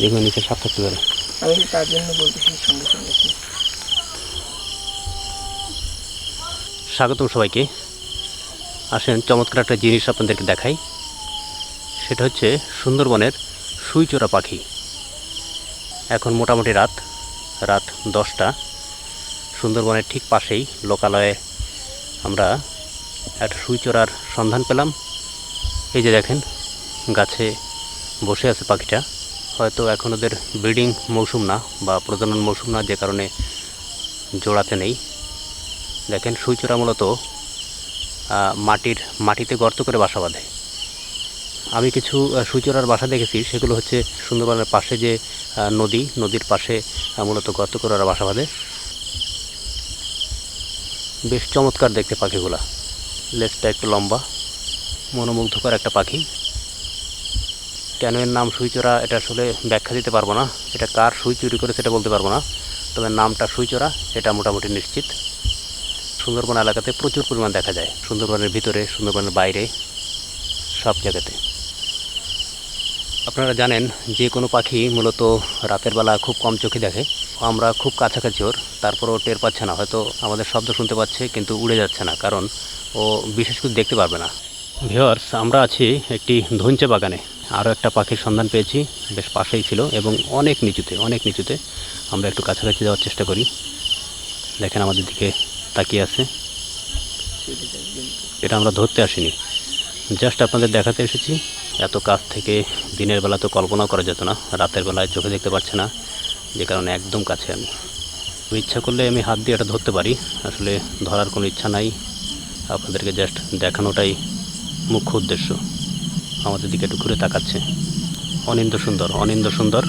যেগুলো নিচে সাপ থাকতে পারে আমি তার জন্য বলতেছি সঙ্গে সঙ্গে স্বাগতম সবাইকে। আসেন চমৎকার একটা জিনিস আপনাদেরকে দেখাই। সেটা হচ্ছে সুন্দরবনের সুইচোরা পাখি। এখন মোটামুটি রাত রাত দশটা। সুন্দরবনের ঠিক পাশেই লোকালয়ে আমরা একটা সুইচোরার সন্ধান পেলাম। এই যে দেখেন গাছে বসে আছে পাখিটা। হয়তো এখন ওদের ব্রিডিং মৌসুম না বা প্রজনন মৌসুম না, যে কারণে জোড়াতে নেই। দেখেন, সুইচোরা মূলত মাটির, মাটিতে গর্ত করে বাসা বাঁধে। আমি কিছু সুইচোরার বাসা দেখেছি, সেগুলো হচ্ছে সুন্দরবনের পাশে যে নদী, নদীর পাশে মূলত গর্ত করে ওরা বাসা বাঁধে। বেশ চমৎকার দেখতে পাখিগুলা। লেজটা একটু লম্বা, মনোমুগ্ধকর একটা পাখি। কেন এর নাম সুইচোরা এটা আসলে ব্যাখ্যা দিতে পারব না। এটা কার সুই চুরি করে সেটা বলতে পারব না। তবে নামটা সুইচোরা, এটা মোটামুটি নিশ্চিত। সুন্দরবন এলাকাতে প্রচুর পরিমাণ দেখা যায়। সুন্দরবনের ভিতরে, সুন্দরবনের বাইরে, সব জায়গাতে। আপনারা জানেন, যে কোনো পাখি মূলত রাতের বেলা খুব কম চোখে দেখে। আমরা খুব কাছাকাছি ওর, তারপরও টের পাচ্ছে না। হয়তো আমাদের শব্দ শুনতে পাচ্ছে, কিন্তু উড়ে যাচ্ছে না, কারণ ও বিশেষ কিছু দেখতে পারবে না। ভিওয়ার্স আমরা আছি একটি ধঞ্চে বাগানে। আরও একটা পাখির সন্ধান পেয়েছি, বেশ পাশেই ছিল এবং অনেক নিচুতে অনেক নিচুতে। আমরা একটু কাছাকাছি যাওয়ার চেষ্টা করি। দেখেন আমাদের দিকে তাকিয়ে আছে। এটা আমরা ধরতে আসিনি। জাস্ট আপনাদের দেখাতে এসেছি। এত কাছ থেকে দিনের বেলা তো কল্পনাও করা যেত না। রাতের বেলায় চোখে দেখতে পাচ্ছে না। যে কারণে একদম কাছে আমি। ইচ্ছা করলে আমি হাত দিয়ে এটা ধরতে পারি। আসলে ধরার কোনো ইচ্ছা নাই। আপনাদেরকে জাস্ট দেখানোটাই মুখ্য উদ্দেশ্য। আমাদের দিকে একটু ঘুরে তাকাচ্ছে। অনিন্দ সুন্দর অনিন্দ সুন্দর।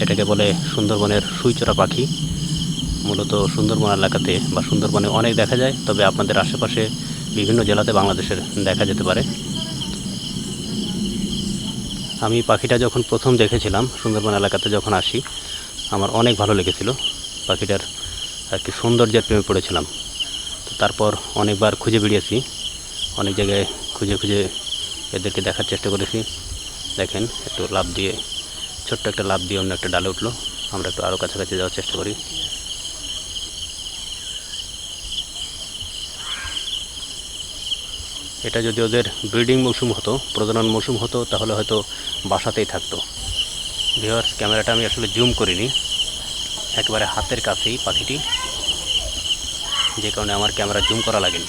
এটাকে বলে সুন্দরবনের সুইচরা পাখি। মূলত সুন্দরবন এলাকাতে বা সুন্দরবনে অনেক দেখা যায়, তবে আপনাদের আশেপাশে বিভিন্ন জেলাতে বাংলাদেশের দেখা যেতে পারে। আমি পাখিটা যখন প্রথম দেখেছিলাম, সুন্দরবন এলাকাতে যখন আসি, আমার অনেক ভালো লেগেছিল। পাখিটার কি সৌন্দর্যের প্রেমে পড়েছিলাম। তারপর অনেকবার খুঁজে বেরিয়েছি। অনেক জায়গায় খুঁজে খুঁজে এদেরকে দেখার চেষ্টা করেছি। দেখেন, একটু লাভ দিয়ে, ছোট্ট একটা লাভ দিয়ে অন্য একটা ডালে উঠল। আমরা একটু আরও কাছাকাছি যাওয়ার চেষ্টা করি। এটা যদি ওদের ব্রিডিং মৌসুম হতো, প্রজনন মৌসুম হতো, তাহলে হয়তো বাসাতেই থাকতো। ভিওয়ার্স ক্যামেরাটা আমি আসলে জুম করিনি। একেবারে হাতের কাছেই পাখিটি। যে কারণে আমার ক্যামেরা জুম করা লাগেনি।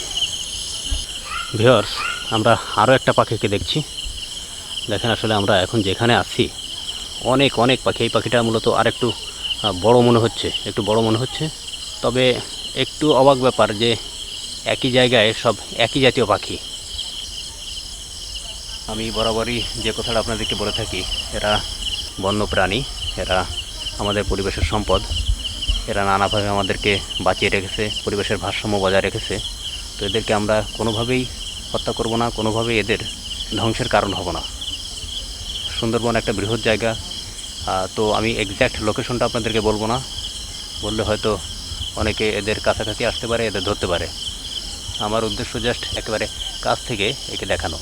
ভিওয়ার্স আমরা আরও একটা পাখিকে দেখছি। দেখেন আসলে আমরা এখন যেখানে আছি অনেক অনেক পাখি। এই পাখিটা মূলত আরেকটু আহ, বড় মনে হচ্ছে একটু বড় মনে হচ্ছে। তবে একটু অবাক ব্যাপার যে একই জায়গায় সব একই জাতীয় পাখি। আমি বরাবরই যে কথাটা আপনাদেরকে বলে থাকি এরা বন্য প্রাণী এরা আমাদের পরিবেশের সম্পদ এরা নানাভাবে আমাদেরকে বাঁচিয়ে রেখেছে পরিবেশের ভারসাম্য বজায় রেখেছে। তো এদেরকে আমরা কোনোভাবেই হত্যা করব না, কোনোভাবেই এদের ধ্বংসের কারণ হব না। সুন্দরবন একটা বৃহৎ জায়গা তো আমি এক্স্যাক্ট লোকেশনটা আপনাদেরকে বলব না। বললে হয়তো অনেকে এদের কাছাকাছি আসতে পারে, এদের ধরতে পারে। আমার উদ্দেশ্য জাস্ট একেবারে কাছ থেকে একে দেখানো।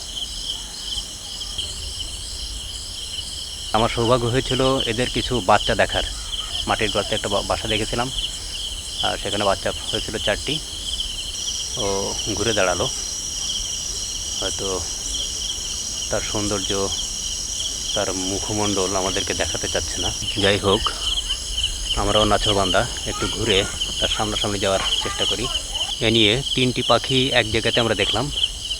আমার সৌভাগ্য হয়েছিল এদের কিছু বাচ্চা দেখার। মাটির গর্তে একটা বাসা দেখেছিলাম, আর সেখানে বাচ্চা হয়েছিল চারটি। ও ঘুরে দাঁড়াল। হয়তো তার সৌন্দর্য, তার মুখমণ্ডল আমাদেরকে দেখাতে চাচ্ছে না। যাই হোক, আমরাও নাচরবান্দা একটু ঘুরে তার সামনাসামনি যাওয়ার চেষ্টা করি। এ নিয়ে তিনটি পাখি এক জায়গাতে আমরা দেখলাম।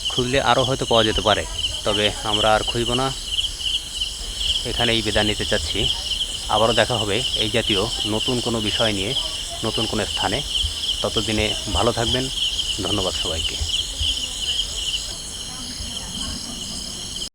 খুঁজলে আরও হয়তো পাওয়া যেতে পারে, তবে আমরা আর খুঁজব না। এখানেই বিদায় নিতে চাচ্ছি। আবারও দেখা হবে এই জাতীয় নতুন কোনো বিষয় নিয়ে, নতুন কোনো স্থানে। ততদিনে ভালো থাকবেন। ধন্যবাদ সবাইকে।